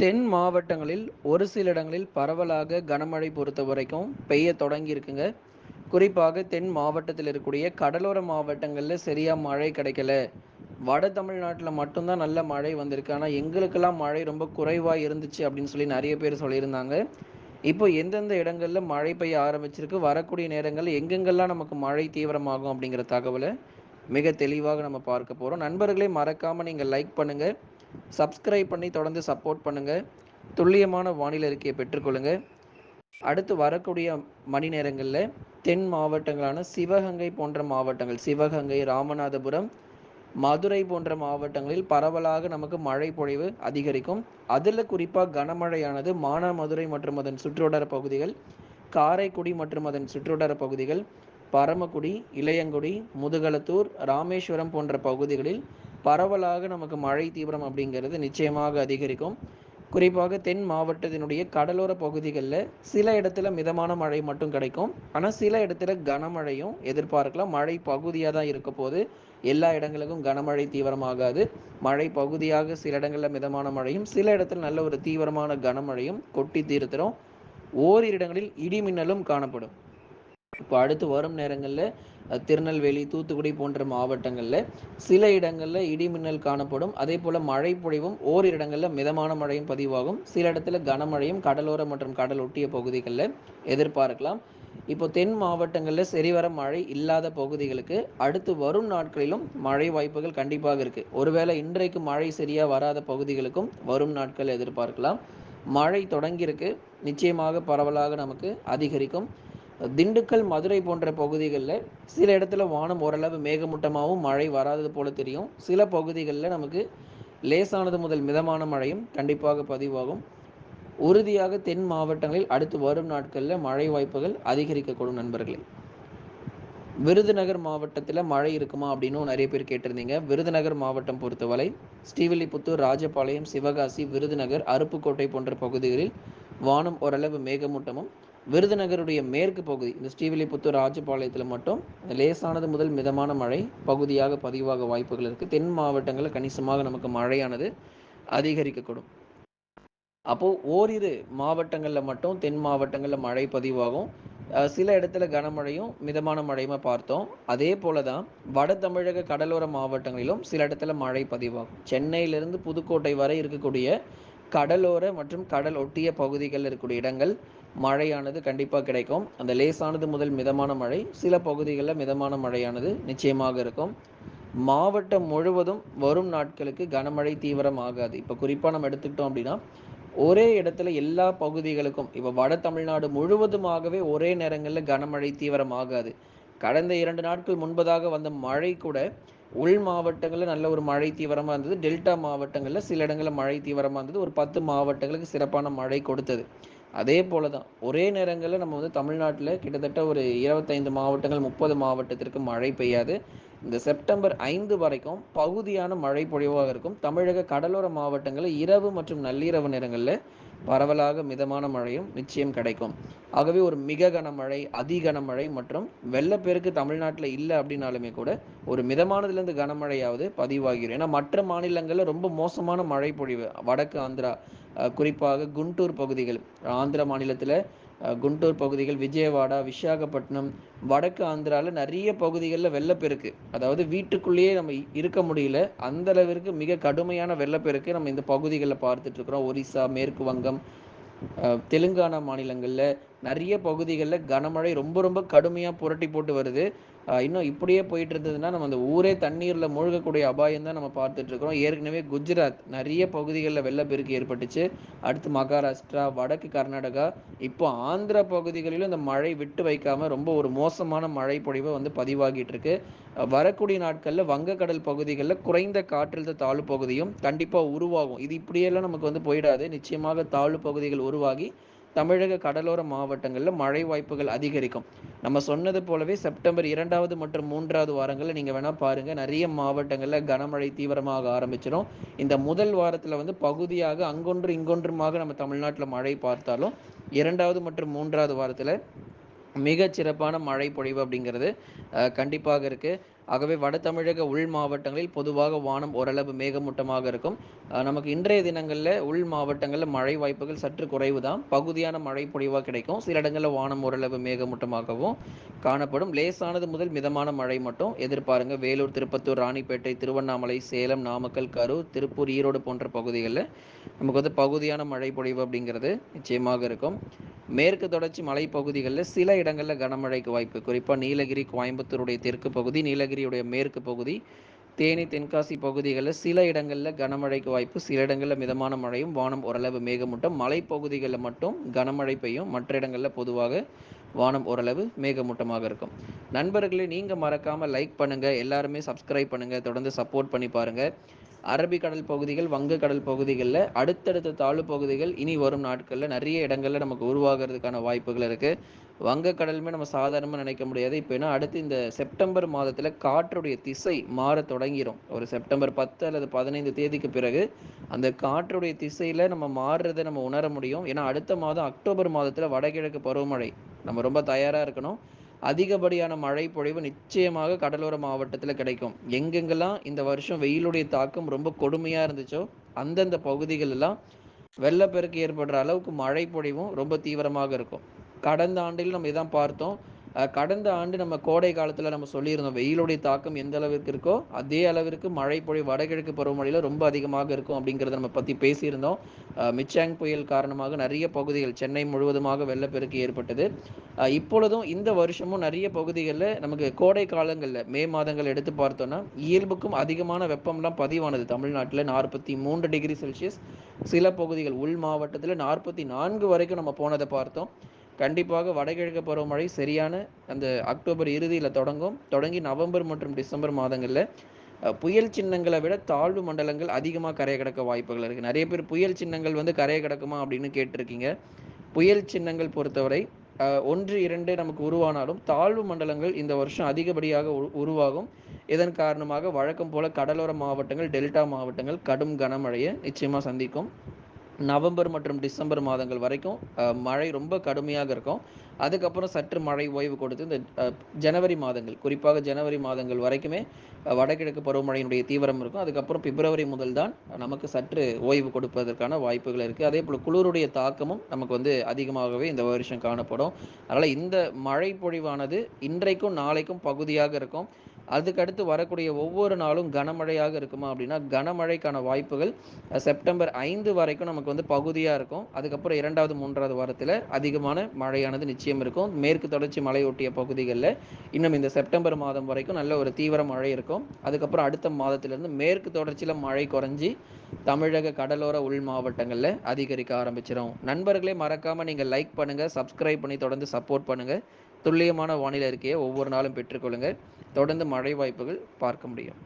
தென் மாவட்டங்களில் ஒரு சில இடங்களில் பரவலாக கனமழை பொறுத்த வரைக்கும் பெய்ய தொடங்கி இருக்குங்க குறிப்பாக தென் மாவட்டத்தில் இருக்கக்கூடிய கடலோர மாவட்டங்களில் சரியாக மழை கிடைக்கல. வட தமிழ்நாட்டில் மட்டும்தான் நல்ல மழை வந்திருக்கு. ஆனால் எங்களுக்கெல்லாம் மழை ரொம்ப குறைவாக இருந்துச்சு அப்படின்னு சொல்லி நிறைய பேர் சொல்லியிருந்தாங்க. இப்போ எந்தெந்த இடங்களில் மழை பெய்ய ஆரம்பிச்சிருக்கு வரக்கூடிய நேரங்களில் எங்கெங்கெல்லாம் நமக்கு மழை தீவிரமாகும் அப்படிங்கிற தகவலை மிக தெளிவாக நம்ம பார்க்க போகிறோம் நண்பர்களே மறக்காமல் நீங்கள் லைக் பண்ணுங்கள் சப்ஸ்கிரைப் பண்ணி தொடர்ந்து சப்போர்ட் பண்ணுங்கள் துல்லியமான வானிலை அறிக்கையை பெற்றுக்கொள்ளுங்க. அடுத்து வரக்கூடிய மணி நேரங்களில் தென் மாவட்டங்களான சிவகங்கை போன்ற மாவட்டங்கள் சிவகங்கை ராமநாதபுரம் மதுரை போன்ற மாவட்டங்களில் பரவலாக நமக்கு மழை பொழிவு அதிகரிக்கும். அதில் குறிப்பாக கனமழையானது மானாமதுரை மற்றும் அதன் சுற்றுவட்டார பகுதிகள் காரைக்குடி மற்றும் அதன் சுற்றுவட்டார பகுதிகள் பரமக்குடி இளையங்குடி முதுகலத்தூர் ராமேஸ்வரம் போன்ற பகுதிகளில் பரவலாக நமக்கு மழை தீவிரம் அப்படிங்கிறது நிச்சயமாக அதிகரிக்கும். குறிப்பாக தென் மாவட்டத்தினுடைய கடலோர பகுதிகளில் சில இடத்துல மிதமான மழை மட்டும் கிடைக்கும். ஆனால் சில இடத்துல கனமழையும் எதிர்பார்க்கலாம். மழை பகுதியாக தான் இருக்க போது எல்லா இடங்களுக்கும் கனமழை தீவிரமாகாது. மழை பகுதியாக சில இடங்களில் மிதமான மழையும் சில இடத்துல நல்ல ஒரு தீவிரமான கனமழையும் கொட்டி தீர்த்திரும் ஓரிரு இடங்களில் இடி மின்னலும் காணப்படும். இப்போ அடுத்து வரும் நேரங்களில் திருநெல்வேலி தூத்துக்குடி போன்ற மாவட்டங்களில் சில இடங்களில் இடி மின்னல் காணப்படும். அதே போல் மழை பொழிவும் ஓரிரு இடங்களில் மிதமான மழையும் பதிவாகும். சில இடத்துல கனமழையும் கடலோர மற்றும் கடல் ஒட்டிய பகுதிகளில் எதிர்பார்க்கலாம். இப்போ தென் மாவட்டங்களில் சரிவர மழை இல்லாத பகுதிகளுக்கு அடுத்து வரும் நாட்களிலும் மழை வாய்ப்புகள் கண்டிப்பாக இருக்கு. ஒருவேளை இன்றைக்கு மழை சரியா வராத பகுதிகளுக்கும் வரும் நாட்கள் எதிர்பார்க்கலாம். மழை தொடங்கியிருக்கு நிச்சயமாக பரவலாக நமக்கு அதிகரிக்கும். திண்டுக்கல் மதுரை போன்ற பகுதிகளில் சில இடத்துல வானம் ஓரளவு மேகமூட்டமாகவும் மழை வராதது போல தெரியும். சில பகுதிகளில் நமக்கு லேசானது முதல் மிதமான மழையும் கண்டிப்பாக பதிவாகும். உறுதியாக தென் மாவட்டங்களில் அடுத்து வரும் நாட்களில் மழை வாய்ப்புகள் அதிகரிக்கக்கூடும் நண்பர்களே. விருதுநகர் மாவட்டத்தில் மழை இருக்குமா அப்படின்னு நிறைய பேர் கேட்டிருந்தீங்க. விருதுநகர் மாவட்டம் பொறுத்தவரை ஸ்ரீவில்லிபுத்தூர் ராஜபாளையம் சிவகாசி விருதுநகர் அருப்புக்கோட்டை போன்ற பகுதிகளில் வானம் ஓரளவு மேகமூட்டமும் விருதுநகருடைய மேற்கு பகுதி இந்த ஸ்ரீவில்லிபுத்தூர் ராஜபாளையத்தில் மட்டும் லேசானது முதல் மிதமான மழை பகுதியாக பதிவாக வாய்ப்புகள் இருக்குது தென் மாவட்டங்களில் கணிசமாக நமக்கு மழையானது அதிகரிக்கக்கூடும். அப்போ ஓரிரு மாவட்டங்களில் மட்டும் தென் மாவட்டங்களில் மழை பதிவாகும். சில இடத்துல கனமழையும் மிதமான மழையுமா பார்த்தோம். அதே போல தான் வட தமிழக கடலோர மாவட்டங்களிலும் சில இடத்துல மழை பதிவாகும். சென்னையிலிருந்து புதுக்கோட்டை வரை இருக்கக்கூடிய கடலோர மற்றும் கடல் ஒட்டிய பகுதிகளில் இருக்கக்கூடிய இடங்கள் மழையானது கண்டிப்பாக கிடைக்கும். அந்த லேசானது முதல் மிதமான மழை சில பகுதிகளில் மிதமான மழையானது நிச்சயமாக இருக்கும். மாவட்டம் முழுவதும் வரும் நாட்களுக்கு கனமழை தீவிரம் ஆகாது. இப்போ குறிப்பாக நம்ம எடுத்துக்கிட்டோம் அப்படின்னா ஒரே இடத்துல எல்லா பகுதிகளுக்கும் இப்போ வட தமிழ்நாடு முழுவதுமாகவே ஒரே நேரங்களில் கனமழை தீவிரம் ஆகாது. கடந்த இரண்டு நாட்கள் முன்பதாக வந்த மழை கூட உள் மாவட்டங்களில் நல்ல ஒரு மழை தீவிரமாக இருந்தது. டெல்டா மாவட்டங்களில் சில இடங்களில் மழை தீவிரமாக இருந்தது. ஒரு பத்து மாவட்டங்களுக்கு சிறப்பான மழை கொடுத்தது. அதே போல தான் ஒரே நேரங்களில் நம்ம வந்து தமிழ்நாட்டில் கிட்டத்தட்ட ஒரு இருபத்தைந்து மாவட்டங்கள் முப்பது மாவட்டத்திற்கு மழை பெய்யாது. இந்த செப்டம்பர் ஐந்து வரைக்கும் பகுதியான மழை பொழிவாக இருக்கும். தமிழக கடலோர மாவட்டங்களில் இரவு மற்றும் நள்ளிரவு நேரங்களில் பரவலாக மிதமான மழையும் நிச்சயம் கிடைக்கும். ஆகவே ஒரு மிக கனமழை அதி கனமழை மற்றும் வெள்ளப்பெருக்கு தமிழ்நாட்டில் இல்லை அப்படின்னாலுமே கூட ஒரு மிதமானதுலேருந்து கனமழையாவது பதிவாகிடும் ஏன்னா மற்ற மாநிலங்களில் ரொம்ப மோசமான மழை பொழிவு. வடக்கு ஆந்திரா குறிப்பாக குண்டூர் பகுதிகள் ஆந்திர மாநிலத்தில் குண்டூர் பகுதிகள் விஜயவாடா விசாகப்பட்டினம் வடக்கு ஆந்திராவில் நிறைய பகுதிகளில் வெள்ளப்பெருக்கு அதாவது வீட்டுக்குள்ளேயே நம்ம இருக்க முடியல. அந்த அளவிற்கு மிக கடுமையான வெள்ளப்பெருக்கு நம்ம இந்த பகுதிகளில் பார்த்துட்டு இருக்கிறோம். ஒரிசா மேற்கு வங்கம் தெலுங்கானா மாநிலங்களில் நிறைய பகுதிகளில் கனமழை ரொம்ப ரொம்ப கடுமையாக புரட்டி போட்டு வருது. இன்னும் இப்படியே போயிட்டு இருந்ததுன்னா நம்ம அந்த ஊரே தண்ணீரில் மூழ்கக்கூடிய அபாயம் தான் நம்ம பார்த்துட்டு இருக்கிறோம். ஏற்கனவே குஜராத் நிறைய பகுதிகளில் வெள்ளப்பெருக்கு ஏற்பட்டுச்சு. அடுத்து மகாராஷ்டிரா வடக்கு கர்நாடகா. இப்போ ஆந்திர பகுதிகளிலும் இந்த மழை விட்டு வைக்காமல் ரொம்ப ஒரு மோசமான மழை பொழிவை வந்து பதிவாகிட்டு இருக்கு. வரக்கூடிய நாட்களில் வங்கக்கடல் பகுதிகளில் குறைந்த காற்றழுத்த தாழ்வு பகுதியும் கண்டிப்பாக உருவாகும். இது இப்படியெல்லாம் நமக்கு வந்து போயிடாது. நிச்சயமாக தாழ்வு பகுதிகள் உருவாகி தமிழக கடலோர மாவட்டங்களில் மழை வாய்ப்புகள் அதிகரிக்கும். நம்ம சொன்னது போலவே செப்டம்பர் இரண்டாவது மற்றும் மூன்றாவது வாரங்களில் நீங்கள் வேணால் பாருங்கள் நிறைய மாவட்டங்களில் கனமழை தீவிரமாக ஆரம்பிச்சிடும் இந்த முதல் வாரத்தில் வந்து பகுதியாக அங்கொன்று இங்கொன்றுமாக நம்ம தமிழ்நாட்டில் மழை பார்த்தாலும் இரண்டாவது மற்றும் மூன்றாவது வாரத்தில் மிக சிறப்பான மழை பொழிவு அப்படிங்கிறது கண்டிப்பாக இருக்குது ஆகவே வட தமிழக உள் மாவட்டங்களில் பொதுவாக வானம் ஓரளவு மேகமூட்டமாக இருக்கும். நமக்கு இன்றைய தினங்களில் உள் மாவட்டங்களில் மழை வாய்ப்புகள் சற்று குறைவு தான் பகுதியான மழை பொழிவாக கிடைக்கும். சில இடங்களில் வானம் ஓரளவு மேகமூட்டமாகவும் காணப்படும். லேசானது முதல் மிதமான மழை மட்டும். எதிர்பாருங்க வேலூர் திருப்பத்தூர் ராணிப்பேட்டை திருவண்ணாமலை சேலம் நாமக்கல் கரூர் திருப்பூர் ஈரோடு போன்ற பகுதிகளில் நமக்கு வந்து பகுதியான மழை பொழிவு அப்படிங்கிறது நிச்சயமாக இருக்கும். மேற்கு தொடர்ச்சி மலைப்பகுதிகளில் சில இடங்களில் கனமழைக்கு வாய்ப்பு. குறிப்பாக நீலகிரி கோயம்புத்தூருடைய தெற்கு பகுதி நீலகிரி நீலகிரியுடைய மேற்கு பகுதி தேனி தென்காசி பகுதிகளில் சில இடங்களில் கனமழைக்கு வாய்ப்பு சில இடங்களில் மிதமான மழையும் வானம் ஓரளவு மேகமூட்டம். மலைப்பகுதிகளில் மட்டும் கனமழை பெய்யும். மற்ற இடங்களில் பொதுவாக வானம் ஓரளவு மேகமூட்டமாக இருக்கும். நண்பர்களே நீங்கள் மறக்காமல் லைக் பண்ணுங்கள் எல்லாருமே சப்ஸ்கிரைப் பண்ணுங்கள் தொடர்ந்து சப்போர்ட் பண்ணி பாருங்கள் அரபிக்கடல் பகுதிகள் வங்கக்கடல் பகுதிகளில் அடுத்தடுத்த தாழ்வு பகுதிகள் இனி வரும் நாட்களில் நிறைய இடங்களில் நமக்கு உருவாகிறதுக்கான வாய்ப்புகள் இருக்குது வங்கக்கடலுமே நம்ம சாதாரணமாக நினைக்க முடியாது. இப்போ ஏன்னா அடுத்து இந்த செப்டம்பர் மாதத்தில் காற்றுடைய திசை மாற தொடங்கிடும் ஒரு செப்டம்பர் பத்து அல்லது பதினைந்து தேதிக்கு பிறகு அந்த காற்றுடைய திசையில் நம்ம மாறுறதை நம்ம உணர முடியும். ஏன்னா அடுத்த மாதம் அக்டோபர் மாதத்தில் வடகிழக்கு பருவமழை. நம்ம ரொம்ப தயாராக இருக்கணும். அதிகப்படியான மழை பொழிவு நிச்சயமாக கடலோர மாவட்டத்தில் கிடைக்கும். எங்கெங்கெல்லாம் இந்த வருஷம் வெயிலுடைய தாக்கம் ரொம்ப கொடுமையாக இருந்துச்சோ அந்தந்த பகுதிகளெல்லாம் வெள்ளப்பெருக்கு ஏற்படுற அளவுக்கு மழை பொழிவும் ரொம்ப தீவிரமாக இருக்கும். கடந்த ஆண்டில் நம்ம இதான் பார்த்தோம். கடந்த ஆண்டு நம்ம கோடை காலத்தில் நம்ம சொல்லியிருந்தோம் வெயிலுடைய தாக்கம் எந்த அளவிற்கு இருக்கோ அதே அளவிற்கு மழை பொழி வடகிழக்கு பருவமழையில் ரொம்ப அதிகமாக இருக்கும் அப்படிங்கிறத நம்ம பற்றி பேசியிருந்தோம். மிச்சாங் புயல் காரணமாக நிறைய பகுதிகள் சென்னை முழுவதுமாக வெள்ளப்பெருக்கு ஏற்பட்டது. இப்பொழுதும் இந்த வருஷமும் நிறைய பகுதிகளில் நமக்கு கோடை காலங்களில் மே மாதங்கள் எடுத்து பார்த்தோன்னா இயல்புக்கும் அதிகமான வெப்பம்லாம் பதிவானது. தமிழ்நாட்டில் நாற்பத்தி மூன்று டிகிரி செல்சியஸ். சில பகுதிகள் உள் மாவட்டத்தில் நாற்பத்தி நான்கு வரைக்கும் நம்ம போனதை பார்த்தோம். கண்டிப்பாக வடகிழக்கு பருவமழை சரியான அந்த அக்டோபர் இறுதியில் தொடங்கும். தொடங்கி நவம்பர் மற்றும் டிசம்பர் மாதங்களில் புயல் சின்னங்களை விட தாழ்வு மண்டலங்கள் அதிகமாக கரையை கிடக்க வாய்ப்புகள் இருக்குது நிறைய பேர் புயல் சின்னங்கள் வந்து கரையை கிடக்குமா அப்படின்னு கேட்டிருக்கீங்க. புயல் சின்னங்கள் பொறுத்தவரை ஒன்று இரண்டு நமக்கு உருவானாலும் தாழ்வு மண்டலங்கள் இந்த வருஷம் அதிகப்படியாக உருவாகும். இதன் காரணமாக வழக்கம் போல கடலோர மாவட்டங்கள் டெல்டா மாவட்டங்கள் கடும் கனமழையை நிச்சயமாக சந்திக்கும். நவம்பர் மற்றும் டிசம்பர் மாதங்கள் வரைக்கும் மழை ரொம்ப கடுமையாக இருக்கும். அதுக்கப்புறம் சற்று மழை ஓய்வு கொடுத்து இந்த ஜனவரி மாதங்கள் குறிப்பாக ஜனவரி மாதங்கள் வரைக்குமே வடகிழக்கு பருவமழையினுடைய தீவிரம் இருக்கும். அதுக்கப்புறம் பிப்ரவரி முதல் தான் நமக்கு சற்று ஓய்வு கொடுப்பதற்கான வாய்ப்புகள் இருக்குது அதே போல் குளிருடைய தாக்கமும் நமக்கு வந்து அதிகமாகவே இந்த வருஷம் காணப்படும். அதனால் இந்த மழை பொழிவானது இன்றைக்கும் நாளைக்கும் பகுதியாக இருக்கும். அதுக்கடுத்து வரக்கூடிய ஒவ்வொரு நாளும் கனமழையாக இருக்குமா அப்படின்னா கனமழைக்கான வாய்ப்புகள் செப்டம்பர் ஐந்து வரைக்கும் நமக்கு வந்து பகுதியாக இருக்கும். அதுக்கப்புறம் இரண்டாவது மூன்றாவது வாரத்தில் அதிகமான மழையானது நிச்சயம் இருக்கும். மேற்கு தொடர்ச்சி மலையொட்டிய பகுதிகளில் இன்னும் இந்த செப்டம்பர் மாதம் வரைக்கும் நல்ல ஒரு தீவிர மழை இருக்கும். அதுக்கப்புறம் அடுத்த மாதத்திலிருந்து மேற்கு தொடர்ச்சியில் மழை குறைஞ்சி தமிழக கடலோர உள் மாவட்டங்களில் அதிகரிக்க ஆரம்பிச்சிடும் நண்பர்களே மறக்காமல் நீங்கள் லைக் பண்ணுங்கள் சப்ஸ்கிரைப் பண்ணி தொடர்ந்து சப்போர்ட் பண்ணுங்கள் துல்லியமான வானிலை அறிக்கையை ஒவ்வொரு நாளும் பெற்றுக்கொள்ளுங்கள். தொடர்ந்து மழை வாய்ப்புகள் பார்க்க முடியும்.